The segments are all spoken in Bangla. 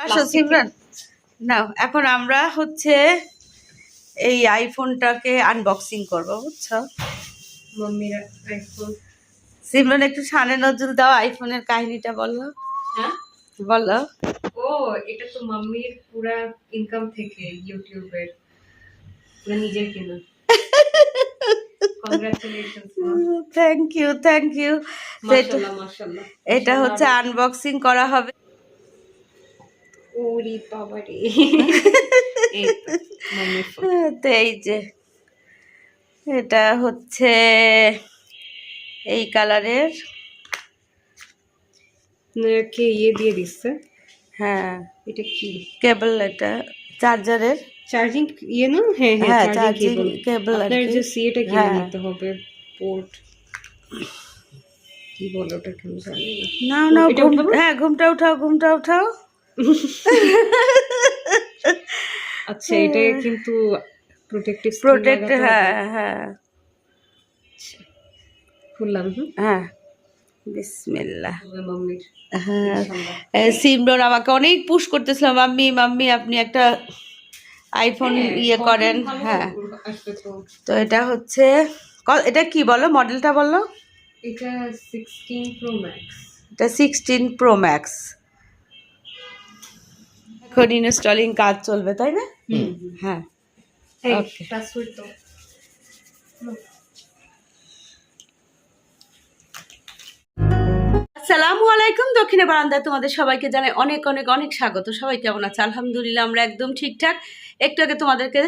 আসো সিমরান নাও এখন আমরা হচ্ছে এই আইফোনটাকে আনবক্সিং করব বুঝছ? মাম্মির আইফোন সিমরান একটু সানে নজরুল দাও আইফোনের কাহিনীটা বলো। হ্যাঁ? বলো। ও এটা তো মাম্মির পুরা ইনকাম থেকে ইউটিউবের পুরো নিজের কেনা। থ্যাংক ইউ থ্যাংক ইউ এটা হচ্ছে আনবক্সিং করা হবে। ওরে বাবা রে তো এই যে এটা হচ্ছে এই কালারের। কে ইয়ে দিয়ে দিচ্ছে? হ্যাঁ। এটা কি? কেবল এটা চার্জারের। চার্জিং ইয়ে না? হ্যাঁ হ্যাঁ, হ্যাঁ চার্জিং কেবল আর আপনার। যে সিএটা কিনে হ্যাঁ। নিতে হবে পোর্ট কি বলে ওটা কেন জানি না। এটা উঠাবো? হ্যাঁ ঘুমটা উঠাও ঘুমটা উঠাও। আচ্ছা এটা কিন্তু প্রোটেক্টিভ প্রোটেক্ট হ্যাঁ হ্যাঁ। খুললাম হুম। হ্যাঁ। হ্যাঁ। সিমরন আমাকে অনেক পুশ করতেছিল। মাম্মি মাম্মি আপনি একটা আইফোন হ্যাঁ, ইয়ে করেন। হ্যাঁ। তো। এটা হচ্ছে এটা কি বলো? মডেলটা বলো? এটা সিক্সটিন প্রো ম্যাক্স এটা সিক্সটিন প্রো ম্যাক্স এখন ইনস্টলিং কাজ চলবে তাই না? হ্যাঁ. আসসালামু আলাইকুম দক্ষিণে বারান্দায় তোমাদের সবাইকে জানাই অনেক অনেক অনেক স্বাগত। সবাই কেমন আছে? আলহামদুলিল্লাহ আমরা একদম ঠিকঠাক। একটু আগে তোমাদেরকে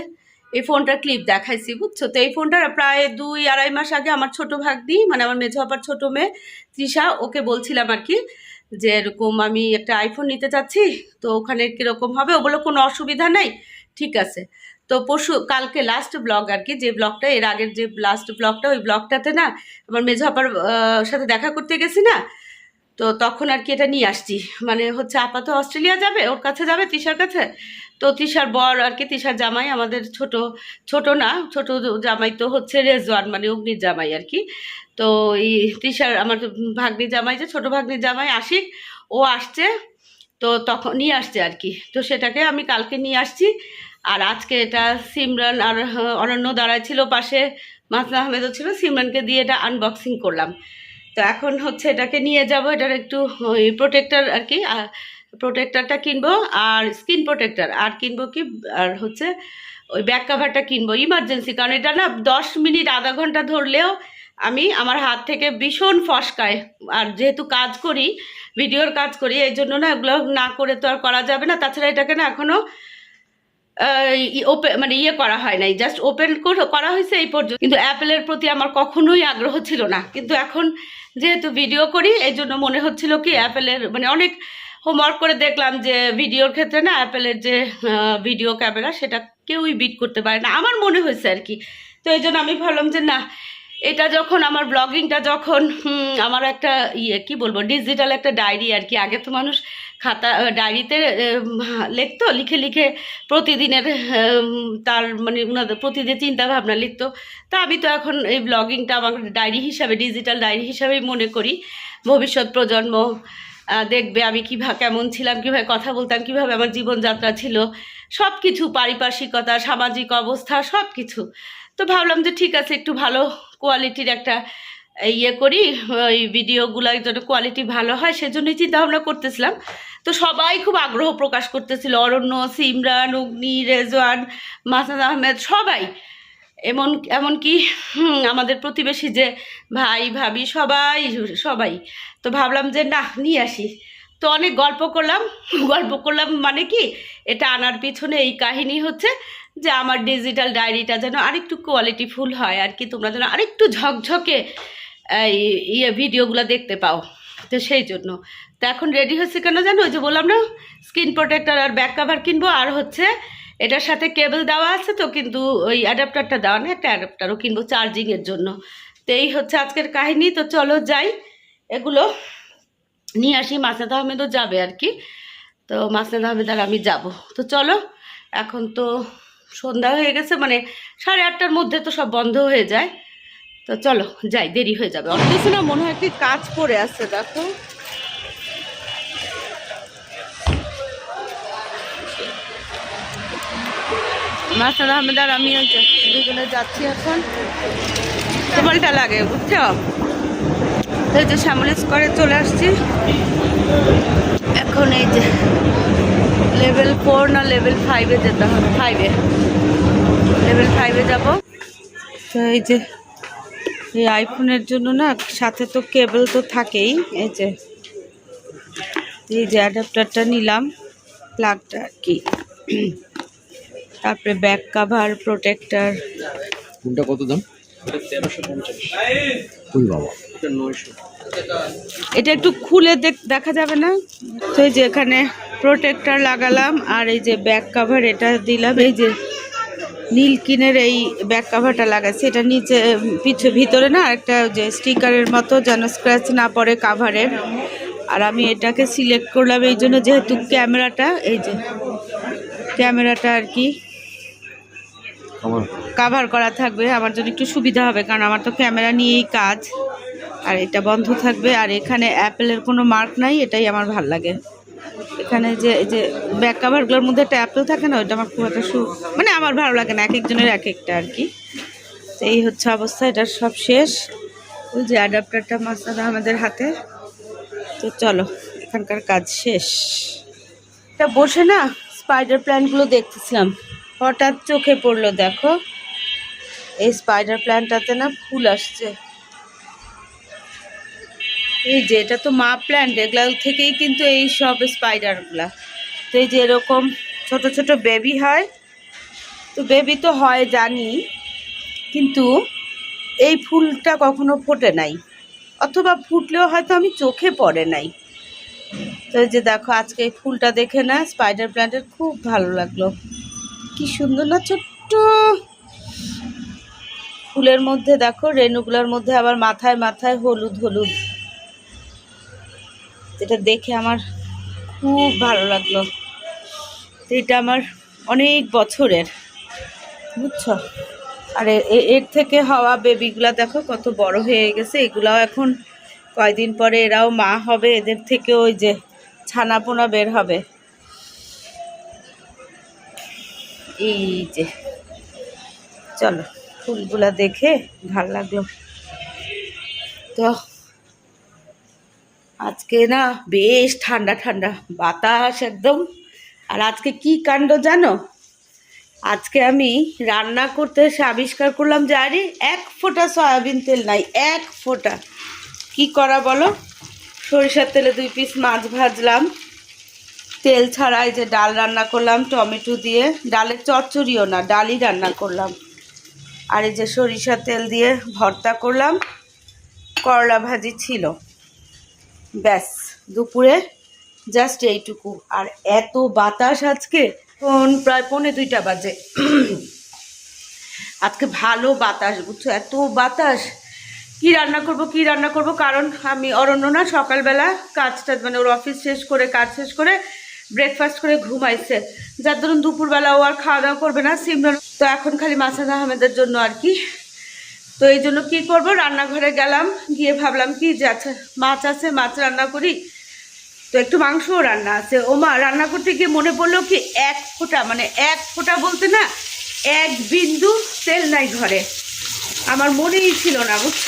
এই ফোনটার ক্লিপ দেখাইছি বুঝছ? তো এই ফোনটা প্রায় দুই আড়াই মাস আগে আমার ছোট ভাগ্নি মানে আমার মেঝো আপার ছোট মেয়ে তৃষা ওকে বলছিলাম আর কি যে এরকম আমি একটা আইফোন নিতে চাচ্ছি, তো ওখানে কীরকম হবে? ওগুলো কোনো অসুবিধা নেই, ঠিক আছে। তো পরশু, কালকে লাস্ট ব্লগ আর কি, যে ব্লগটা এর আগের যে লাস্ট ব্লগটা ওই ব্লগটাতে না, আমার মেঝ আপার সাথে দেখা করতে গেছি না তো তখন আর কি এটা নিয়ে আসছি। মানে হচ্ছে আপাতত অস্ট্রেলিয়া যাবে, ওর কাছে যাবে তৃষার কাছে। তো তৃষার বর আর কি, তৃষার জামাই আমাদের ছোট ছোট না, ছোট জামাই তো হচ্ছে রেজওয়ান মানে অগ্নির জামাই আর কি। তো এই তৃষার, আমার ভাগ্নি জামাই যে, ছোট ভাগ্নির জামাই আশিক, ও আসছে। তো তখন নিয়ে আসছে আর কি। তো সেটাকে আমি কালকে নিয়ে আসছি। আর আজকে এটা সিমরান আর অরণ্য দাঁড়ায় ছিল পাশে, মাসনা আহমেদও ছিল, সিমরানকে দিয়ে এটা আনবক্সিং করলাম। তো এখন হচ্ছে এটাকে নিয়ে যাব, এটার একটু ওই প্রোটেক্টর আর কি প্রোটেক্টারটা কিনবো আর স্কিন প্রোটেক্টার আর কিনবো কি, আর হচ্ছে ওই ব্যাক কাভারটা কিনবো ইমার্জেন্সি কারণ এটা না দশ মিনিট, আধা ঘণ্টা ধরলেও আমি আমার হাত থেকে ভীষণ ফসকায়। আর যেহেতু কাজ করি, ভিডিওর কাজ করি, এই জন্য না এগুলো না করে তো আর করা যাবে না। তাছাড়া এটাকে না এখনও ওপেন মানে ইয়ে করা হয় নাই। জাস্ট ওপেন করা হয়েছে এই পর্যন্ত। কিন্তু অ্যাপেলের প্রতি আমার কখনোই আগ্রহ ছিল না। কিন্তু এখন যেহেতু ভিডিও করি, এই জন্য মনে হচ্ছিল কি অ্যাপেলের মানে অনেক হোমওয়ার্ক করে দেখলাম যে ভিডিওর ক্ষেত্রে না অ্যাপেলের যে ভিডিও ক্যামেরা সেটা কেউই বিট করতে পারে না। আমার মনে হয়েছে আর কি। তো এই জন্য আমি ভাবলাম যে না, এটা যখন আমার ব্লগিংটা যখন আমার একটা ইয়ে কি বলব ডিজিটাল একটা ডায়েরি আর কি। আগে তো মানুষ খাতা ডায়েরিতে লিখতো, লিখে লিখে প্রতিদিনের তার মানে ওনাদের প্রতিদিন চিন্তা ভাবনা লিখতো। তা আমি তো এখন এই ব্লগিংটা আমার ডায়েরি হিসাবে, ডিজিটাল ডায়েরি হিসাবেই মনে করি। ভবিষ্যৎ প্রজন্ম দেখবে আমি কীভাবে কেমন ছিলাম, কীভাবে কথা বলতাম, কীভাবে আমার জীবনযাত্রা ছিল। সব কিছু পারিপার্শ্বিকতা, সামাজিক অবস্থা সব কিছু তো ভাবলাম যে ঠিক আছে, একটু ভালো কোয়ালিটির একটা ইয়ে করি, ওই ভিডিওগুলো যেন কোয়ালিটি ভালো হয়, সেজন্যই চিন্তা ভাবনা করতেছিলাম। তো সবাই খুব আগ্রহ প্রকাশ করতেছিল, অরণ্য, সিমরান, অগ্নি, রেজওয়ান মাসাদ আহমেদ, সবাই। এমন, এমনকি আমাদের প্রতিবেশী যে ভাই, ভাবি, সবাই সবাই। তো ভাবলাম যে না, নিয়ে আসি। তো অনেক গল্প করলাম। গল্প করলাম মানে কি, এটা আনার পিছনে এই কাহিনী হচ্ছে যে আমার ডিজিটাল ডায়েরিটা যেন আরেকটু কোয়ালিটি ফুল হয়, আর কি তোমরা যেন আরেকটু ঝকঝকে ইয়ে ভিডিওগুলো দেখতে পাও। তো সেই জন্য। তো এখন রেডি হচ্ছে কেন জানো? ওই যে বললাম না স্ক্রিন প্রোটেক্টর আর ব্যাক কাভার কিনবো। আর হচ্ছে, এটার সাথে কেবল দেওয়া আছে তো, কিন্তু ওই অ্যাডাপ্টারটা দেওয়া নেই। একটা অ্যাডাপ্টারও কিনবো চার্জিংয়ের জন্য। তো এই হচ্ছে আজকের কাহিনী। তো চলো যাই। এগুলো নিয়ে আসি। মাসনাদ আহমেদও যাবে আর কি। তো মাসনাদ আহমেদ আর আমি যাব। তো চলো, এখন তো সন্ধ্যা হয়ে গেছে। মানে সাড়ে আটটার মধ্যে তো সব বন্ধ হয়ে যায়। তো চলো, যাই, দেরি হয়ে যাবে। অনেক কিছু না মনে হয় একটি কাজ পড়ে আছে, দেখো। মাস্টার আহমেদ আর আমি ওই দুজনে যাচ্ছি এখন। টেবলটা লাগে, বুঝছ? এই যে শ্যামল করে চলে আসছি। এখন এই যে লেভেল ফোর না লেভেল ফাইভে যেতে হবে ফাইভে লেভেল ফাইভে যাব। তো এই যে এই আইফোনের জন্য না সাথে তো কেবল তো থাকেই এই যে। এই যে অ্যাডাপ্টারটা নিলাম প্লাগটা আর কি। তারপরে ব্যাক কাভার প্রোটেক্টর কোনটা কত দাম? এটা একটু খুলে দেখ- দেখা যাবে না? তো এই যে এখানে প্রোটেক্টর লাগালাম আর এই যে ব্যাক কাভার এটা দিলাম এই যে নীলকিনের এই ব্যাক কাভারটা লাগাচ্ছি এটা নিচে পিছু ভিতরে না একটা যে স্টিকারের মতো যেন স্ক্র্যাচ না পড়ে কাভারের আর আমি এটাকে সিলেক্ট করলাম এই জন্য যেহেতু ক্যামেরাটা এই যে ক্যামেরাটা আর কি কাভার করা থাকবে। আমার জন্য একটু সুবিধা হবে কারণ আমার তো ক্যামেরা নিয়েই কাজ। আর এটা বন্ধ থাকবে। আর এখানে অ্যাপেলের কোনো মার্ক নাই এটাই আমার ভালো লাগে। এখানে যে এই যে ব্যাক কাভারগুলোর মধ্যে একটা অ্যাপেল থাকে না, ওইটা আমার খুব একটা সু মানে আমার ভালো লাগে না এক একজনের এক একটা আর কি। এই হচ্ছে অবস্থা এটার সব শেষ। ওই যে অ্যাডাপ্টারটা মাস্টার আমাদের হাতে। তো চলো, এখানকার কাজ শেষ। এটা বসে না স্পাইডার প্ল্যান্টগুলো দেখতেছিলাম। হঠাৎ চোখে পড়ল, দেখো। এই স্পাইডার প্ল্যান্টটাতে না ফুল আসছে। এই যে, এটা তো মা প্ল্যান্ট এগুলা থেকেই কিন্তু এই সব স্পাইডারগুলা তো এই যে এরকম ছোট ছোট বেবি হয়। তো বেবি তো হয়, জানি। কিন্তু এই ফুলটা কখনো ফোটে নাই। অথবা ফুটলেও হয়তো আমি চোখে পড়ে নাই। তো যে দেখো, আজকে এই ফুলটা দেখে না স্পাইডার প্ল্যান্টের খুব ভালো লাগল। কি সুন্দর না, ছোট্ট। ফুলের মধ্যে দেখো, রেণুগুলোর মধ্যে আবার মাথায় মাথায় হলুদ হলুদ। যেটা দেখে আমার খুব ভালো লাগল। এটা আমার অনেক বছরের, বুঝছ? আর এর থেকে হওয়া বেবিগুলা দেখো কত বড় হয়ে গেছে। এগুলাও এখন কয়দিন পরে এরাও মা হবে, এদের থেকে ওই যে ছানাপোনা বের হবে। এই যে, চলো, ফুলগুলা দেখে ভালো লাগল। তো আজকে না বেশ ঠান্ডা ঠান্ডা বাতাস একদম। আর আজকে কি কাণ্ড জানো? আজকে আমি রান্না করতে এসে আবিষ্কার করলাম যে আরে এক ফোঁটা সয়াবিন তেল নাই, এক ফোঁটা। কি করা বলো? সরিষার তেলে দুই পিস মাছ ভাজলাম। তেল ছাড়া এই যে ডাল রান্না করলাম, টমেটো দিয়ে। ডালের চচ্চড়িও না, ডালই রান্না করলাম। আর এই যে সরিষার তেল দিয়ে ভর্তা করলাম, করলা ভাজি ছিল। ব্যাস, দুপুরে জাস্ট এইটুকু। আর এত বাতাস আজকে প্রায় পৌনে দুইটা বাজে। আজকে ভালো বাতাস, বুঝছ? এত বাতাস। কি রান্না করব, কি রান্না করব? কারণ আমি অরণ্য না, সকালবেলা কাজটা মানে ওর অফিস শেষ করে, কাজ শেষ করে ব্রেকফাস্ট করে ঘুমাইছে। যার ধরুন দুপুরবেলা ও আর খাওয়া দাওয়া করবে না, সিমরান তো এখন খালি মাসাদ আহমেদের জন্য আর কি তো এই জন্য কী করব? রান্নাঘরে গেলাম, গিয়ে ভাবলাম কি যে আচ্ছা মাছ আছে, মাছ রান্না করি। তো একটু মাংসও রান্না আছে। ও মা, রান্না করতে গিয়ে মনে পড়ল কি এক ফোঁটা মানে এক ফোঁটা বলতে না, এক বিন্দু তেল নাই ঘরে। আমার মনেই ছিল না, বুঝছ?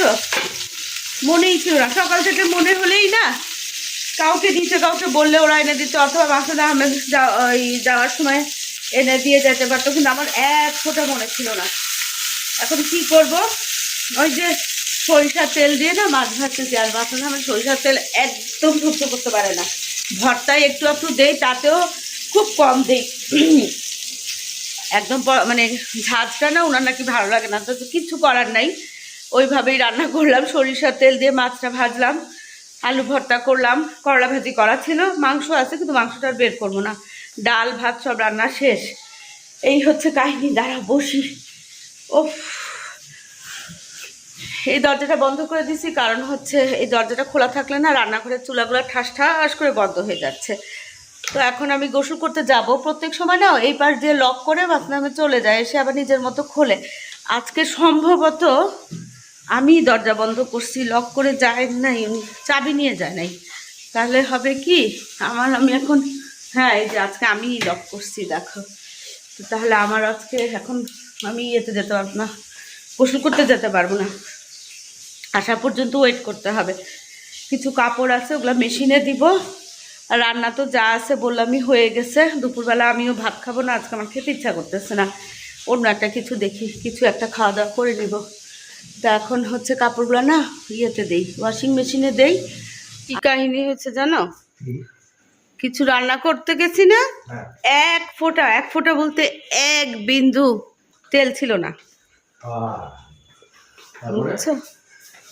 মনেই ছিল না। সকাল থেকে মনে হলেই না, কাউকে দিতে, কাউকে বললে ওরা এনে দিত, অথবা মাসুদ আহমেদ ওই যাওয়ার সময় এনে দিয়ে যেতে পারতো, কিন্তু আমার এক ফোঁটা মনে ছিল না। এখন কি করব? ওই যে সরিষার তেল দিয়ে না মাছ ভাজতেছি আর মাছ আমার সরিষার তেল একদম সহ্য করতে পারে না। ভর্তায় একটু একটু দেই, তাতেও খুব কম দেই। একদম মানে ঝাঁজটা না ওনার নাকি ভালো লাগে না, তো কিছু করার নাই। ওইভাবেই রান্না করলাম, সরিষার তেল দিয়ে মাছটা ভাজলাম, আলু ভর্তা করলাম, করলা ভাজি করা ছিল, মাংস আছে, কিন্তু মাংসটা বের করব না। ডাল, ভাত সব রান্না শেষ। এই হচ্ছে কাহিনী দাঁড়া বসি। ওফ এই দরজাটা বন্ধ করে দিছি, কারণ হচ্ছে এই দরজাটা খোলা থাকলে না রান্নাঘরের চুলাগুলো ঠাস ঠাস করে বন্ধ হয়ে যাচ্ছে। তো এখন আমি গোসল করতে যাব। প্রত্যেক সময় না এই পাশ দিয়ে লক করে বাথরুমে চলে যায়, এসে আবার নিজের মতো খোলে। আজকে সম্ভবত আমি দরজা বন্ধ করছি, লক করে যায় নাই চাবি নিয়ে যায় নাই। তাহলে হবে কি? আমার, আমি এখন হ্যাঁ এই যে আজকে আমিই লক করছি, দেখো। তো তাহলে আমার আজকে এখন আমি ইয়েতে যেতে পারব না। গোসল করতে যেতে পারব না। আসা পর্যন্ত ওয়েট করতে হবে। কিছু কাপড় আছে ওগুলো মেশিনে দিব। আর রান্না তো যা আছে বললামই হয়ে গেছে। দুপুরবেলা আমিও ভাত খাব না আজকে আমার খেতে ইচ্ছা করতেছে না। অন্য একটা কিছু দেখি কিছু একটা খাওয়া দাওয়া করে নিব। তা এখন হচ্ছে কাপড়গুলো না ইয়েতে দেই ওয়াশিং মেশিনে দেই। কি কাহিনী হচ্ছে জানো? কিছু রান্না করতে গেছি না এক ফোঁটা এক ফোঁটা বলতে এক বিন্দু তেল ছিল না।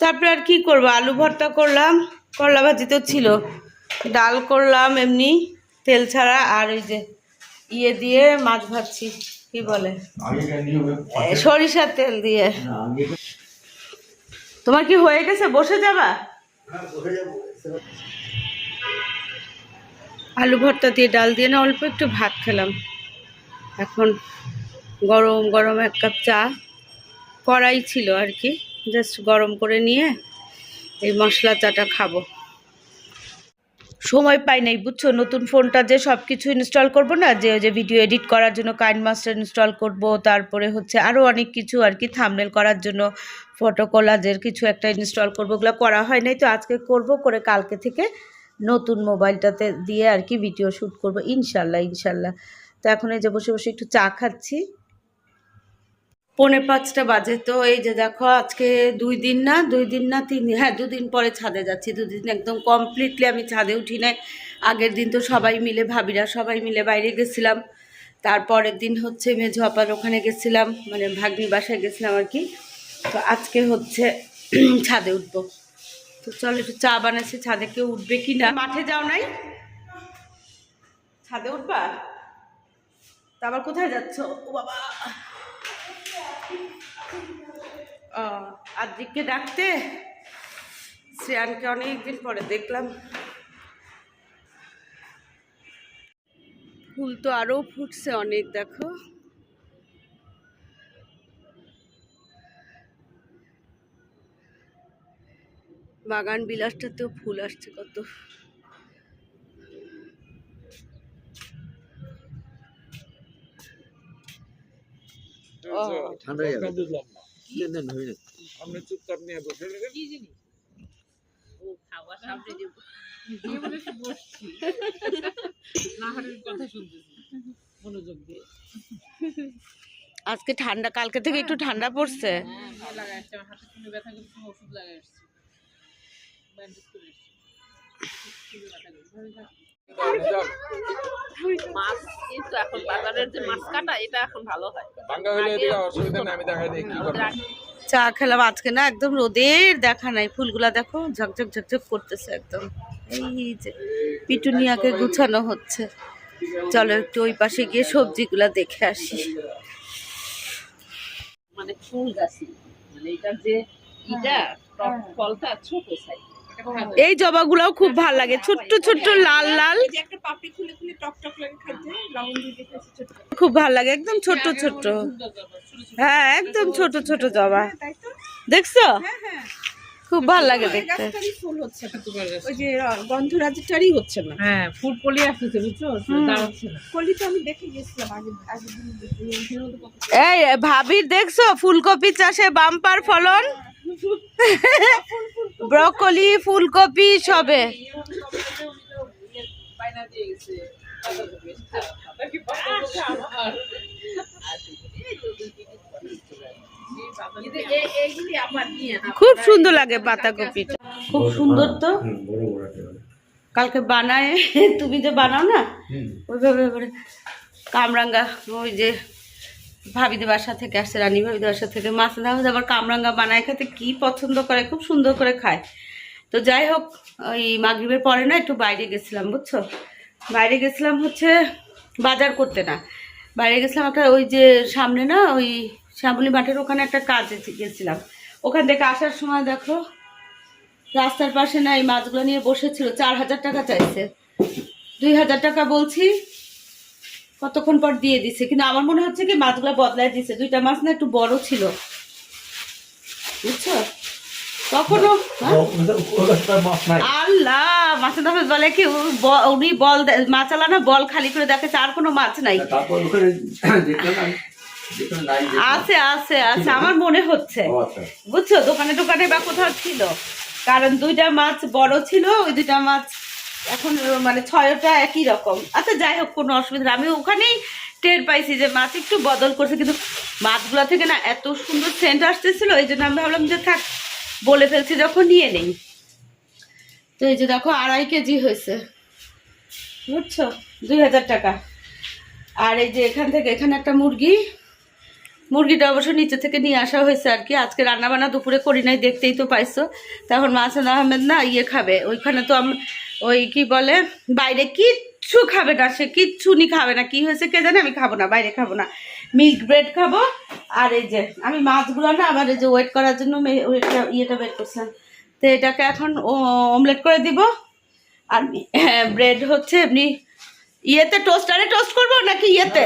তারপরে আর কি করব? আলু ভর্তা করলাম করলা ভাজি তো ছিল। ডাল করলাম এমনি তেল ছাড়া। আর ওই যে ইয়ে দিয়ে মাছ ভাজছি কি বলে? সরিষার তেল দিয়ে। তোমার কি হয়ে গেছে? বসে যাবা। আলু ভর্তা দিয়ে ডাল দিয়ে না অল্প একটু ভাত খেলাম। এখন গরম গরম এক কাপ চা। কড়াই ছিল আর কি। জাস্ট গরম করে নিয়ে এই মশলা চাটা খাব। সময় পাই নাই, বুঝছ? নতুন ফোনটা যে সব কিছু ইনস্টল করব না, যে যে ভিডিও এডিট করার জন্য কাইন মাস্টার ইনস্টল করব, তারপরে হচ্ছে আরও অনেক কিছু আর কি থামনেল করার জন্য ফটো কোলাজের কিছু একটা ইনস্টল করব, ওগুলো করা হয় নাই, তো আজকে করব করে কালকে থেকে নতুন মোবাইলটাতে দিয়ে আর কি ভিডিও শ্যুট করব, ইনশাল্লাহ ইনশাল্লাহ। তো এখন এই যে বসে বসে একটু চা খাচ্ছি। পৌনে পাঁচটা বাজে। তো এই যে দেখো, আজকে দুই দিন না, দুই দিন না, তিন দিন হ্যাঁ দুদিন পরে ছাদে যাচ্ছি। দুদিন একদম কমপ্লিটলি আমি ছাদে উঠি নাই। আগের দিন তো সবাই মিলে, ভাবিরা সবাই মিলে বাইরে গেছিলাম। তারপরের দিন হচ্ছে মেঝো আপার ওখানে গেছিলাম মানে ভাগ্নির বাসায় গেছিলাম আর কি। তো আজকে হচ্ছে ছাদে উঠবো। তো চল, একটু চা বানাচ্ছি, ছাদে কেউ উঠবে কি না? মাঠে যাও নাই? ছাদে উঠবা? তা আবার কোথায় যাচ্ছ? ও বাবা! আদ্রিককে ডাকতে? শ্রেয়ানকে অনেকদিন পরে দেখলাম। ফুল তো আরও ফুটছে অনেক, দেখো। বাগান বিলাসটাতেও ফুল আসছে কত। ও। ঠান্ডা হয়ে যাবে দেন, দেন, আজকে ঠান্ডা কালকে থেকে একটু ঠান্ডা পড়ছে। এটা এটা চা খেলাম আজকে না একদম রোদের দেখা নাই, ফুলগুলা দেখো ঝকঝক ঝকঝক করতেছে একদম। এই যে পিটুনিয়াকে গুছানো হচ্ছে। চলো একটু ওই পাশে গিয়ে সবজিগুলা দেখে আসি। মানে ফুল গাছি মানে এটার যে ইটা ফলটা ছোট সাইজ এই জবাগুলাও খুব ভালো লাগে। ছোট্ট ছোট্ট লাল লাল। খুব ভালো লাগে একদম ছোট্ট ছোট্ট। হ্যাঁ একদম ছোট ছোট জবা। দেখছ? খুব ভালো লাগে দেখতে। ফুল হচ্ছে ওই যে গন্ধরাজটারই হচ্ছে না। হ্যাঁ ফুড কলি আসতেছে বুঝছ? কলি তো আমি দেখে গেছিলাম আগে আগের এই ভাবির দেখছ? ফুলকপি চাষে বাম্পার ফলন? ব্রকলি ফুলকপি সবে। খুব সুন্দর লাগে পাতাকপিটা। খুব সুন্দর তো। কালকে বানায় তুমি যে বানাও না ওইভাবে কামরাঙ্গা ওই যে ভাবিদের বাসা থেকে আসছে রানী ভাবিদের বাসা থেকে। মাছ হলে আবার কামরাঙ্গা বানায় খেতে, কি পছন্দ করে, খুব সুন্দর করে খায়। তো যাই হোক, ওই মাগরিবের পরে না একটু বাইরে গেছিলাম, বুঝছ? বাইরে গেছিলাম হচ্ছে বাজার করতে না। বাইরে গেছিলাম একটা ওই যে সামনে না, ওই শ্যামলী মাঠের ওখানে একটা কাজে গেছিলাম। ওখান থেকে আসার সময় দেখো, রাস্তার পাশে না এই মাছগুলো নিয়ে বসেছিল, চার হাজার টাকা চাইছে। দুই হাজার টাকা বলছি কতক্ষণ পর দিয়ে দিছে? কিন্তু আমার মনে হচ্ছে কি মাছগুলো বদলায় দিছে। দুইটা মাছ না একটু বড় ছিল। বুঝছ? হ্যাঁ? আল্লাহ মাছের দামে বলে কি উনি বল না বল খালি করে আর কোনো মাছ নাই। আছে আছে আছে আমার মনে হচ্ছে। আচ্ছা। বুঝছ? দোকানে দোকানে বা কোথাও ছিল। কারণ দুইটা মাছ বড় ছিল ওই দুইটা মাছ এখন মানে ছয়টা একই রকম। আচ্ছা যাই হোক, কোনো অসুবিধা। আমি ওখানেই টের পাইছি যে মাছ একটু বদল করছে, কিন্তু মাছগুলো থেকে না এত সুন্দর সেন্ট আসতেছিল, এই জন্য আমি ভাবলাম যে থাক, বলে ফেলছি যখন নিয়ে নেই। তো এই যে দেখো, আড়াই কেজি হয়েছে। বুঝছ? দুই হাজার টাকা। আর এই যে এখান থেকে, এখানে একটা মুরগি। মুরগিটা অবশ্য নিচে থেকে নিয়ে আসা হয়েছে আর কি। আজকে রান্না বান্না দুপুরে করি নাই, দেখতেই তো পাইছো। তখন মাসান আহমেদ না ইয়ে খাবে। ওইখানে তো ওই কি বলে, বাইরে কিচ্ছু খাবে না, সে কিচ্ছু নি খাবে না। কি হয়েছে কে জানে, আমি খাব না, বাইরে খাব না। মিল্ক ব্রেড খাব, আর এই যে, আমি মাছগুলো না আবার এই যে ওয়েট করার জন্য ইয়েটা বের করছিলাম। তো এটাকে এখন অমলেট করে দিব। আর ব্রেড হচ্ছে এমনি ইয়েতে টোস্টারে টোস্ট করব নাকি ইয়েতে?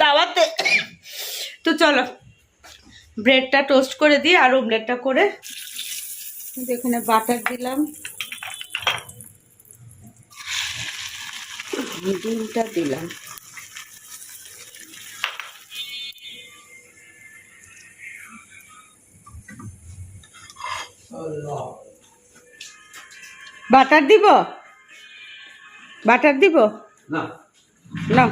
তাওয়াতে। তো চলো ব্রেডটা টোস্ট করে দিই আর অমলেটটা করে এখানে বাটার দিলাম। ডিমটা দিলাম। বাটার দিব? বাটার দিব? না। না।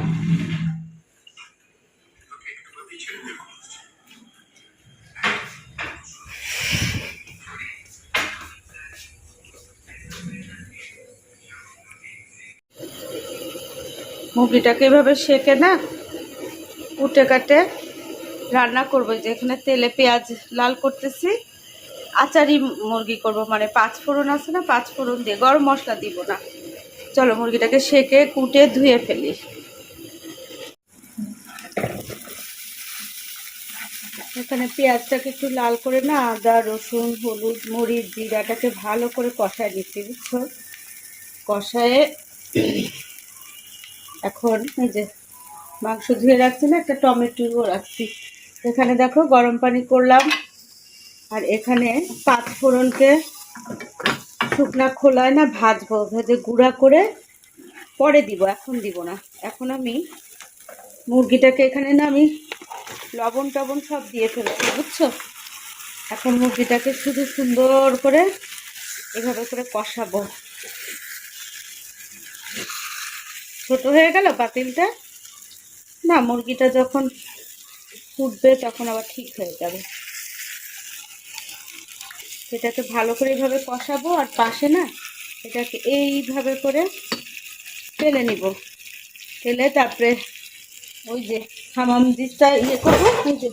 মুরগিটাকে এভাবে সেকে না কুটে কাটে, রান্না করব যে এখানে তেলে পেঁয়াজ লাল করতেছি আচারি মুরগি করব মানে পাঁচ ফোড়ন আছে না, পাঁচ ফোড়ন দিয়ে গরম মশলা দিব না। চলো মুরগিটাকে সেকে, কুটে, ধুয়ে ফেলি। এখানে পেঁয়াজটাকে একটু লাল করে না, আদা, রসুন, হলুদ, মরিচ, জিরাটাকে ভালো করে কষায় নিচ্ছি, বুঝছ? কষায়ে এখন এই যে মাংস ধুয়ে রাখছি না, একটা টমেটোও রাখছি। এখানে দেখো গরম পানি করলাম, আর এখানে পাঁচ ফোড়নকে শুকনা খোলায় না ভাজবো, ভেজে গুঁড়া করে পরে দিব, এখন দিব না। এখন আমি মুরগিটাকে এখানে না আমি লবণ টবণ সব দিয়ে ফেলছি, বুঝছ? এখন মুরগিটাকে শুধু সুন্দর করে এভাবে করে কষাবো। ছোট হয়ে গেল পাতিলটা। না, মুরগিটা যখন ফুটবে তখন আবার ঠিক হয়ে যাবে। এটাকে ভালো করে এইভাবে কষাবো আর পাশে না এটাকে এইভাবে করে তেলে নিব। তেলে তারপরে ওই যে হামাম দিসটা ইয়ে করব যে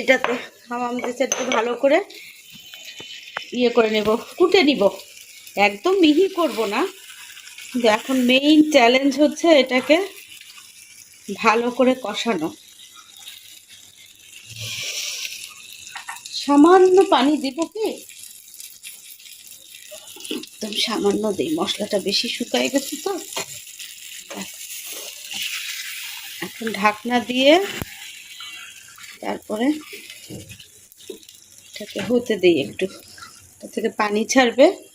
এটাতে হামাম দিসটা ভালো করে ইয়ে করে নেব, কুটে নিব। একদম মিহি করব না। এখন মেইন চ্যালেঞ্জ হচ্ছে এটাকে ভালো করে কষানো। সামান্য পানি দিব কি? একদম সামান্য দিই, মশলাটা বেশি শুকায় গেছে তো। এখন ঢাকনা দিয়ে তারপরে এটাকে হতে দিই একটু। থেকে পানি ছাড়বে।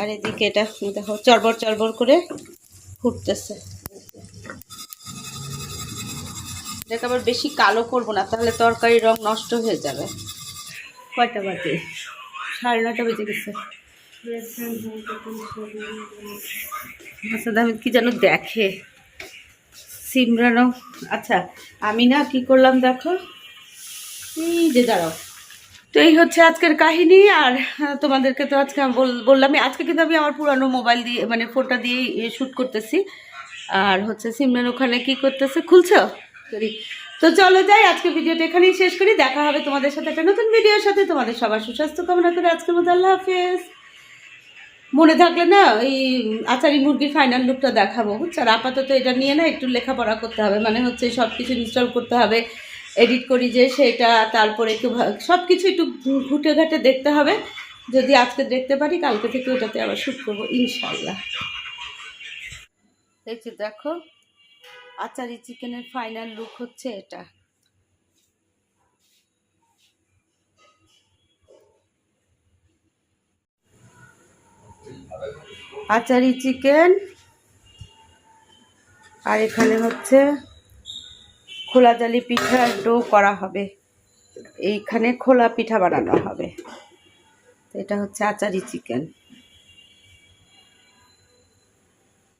আর এদিকে এটা দেখো, চড়বড় চড়বড় করে ফুটতেছে। এটাকে আবার বেশি কালো করব না, তাহলে তরকারির রং নষ্ট হয়ে যাবে। কয়টা বাজে? সাড়ে নটা বেজে গেছে। আহমেদ কি যেন দেখে। সিমরানও আচ্ছা আমি না কি করলাম দেখো? এই যে দাঁড়াও। তো এই হচ্ছে আজকের কাহিনী, আর তোমাদেরকে তো আজকে বললামই, আজকে কিন্তু আমি আমার পুরানো মোবাইল দিয়ে মানে ফোনটা দিয়ে শ্যুট করতেছি। আর হচ্ছে সিমরান ওখানে কি করতেছে, খুলছো? করি তো চলো যাই, আজকে ভিডিওটা এখানেই শেষ করি, দেখা হবে তোমাদের সাথে একটা নতুন ভিডিওর সাথে। তোমাদের সবার সুস্বাস্থ্য কামনা করে আজকের মতো আল্লাহ হাফেজ। মনে থাকলে না এই আচারি মুরগির ফাইনাল লুকটা দেখাবো, বুঝছ? আর আপাতত এটা নিয়ে না একটু লেখাপড়া করতে হবে মানে হচ্ছে সব কিছু ইনস্টল করতে হবে। এডিট করি যে সেটা, তারপরে একটু সব কিছু একটু ঘুটে ঘাটে দেখতে হবে। যদি আজকে দেখতে পারি, কালকে থেকে ওটাতে আবার শ্যুট করব ইনশাল্লাহ দেখছি দেখো, আচারি চিকেনের ফাইনাল লুক হচ্ছে এটা। আচারি চিকেন। আর এখানে হচ্ছে খোলা জালি পিঠা ডো করা হবে। এইখানে খোলা পিঠা বানানো হবে। এটা হচ্ছে আচারি চিকেন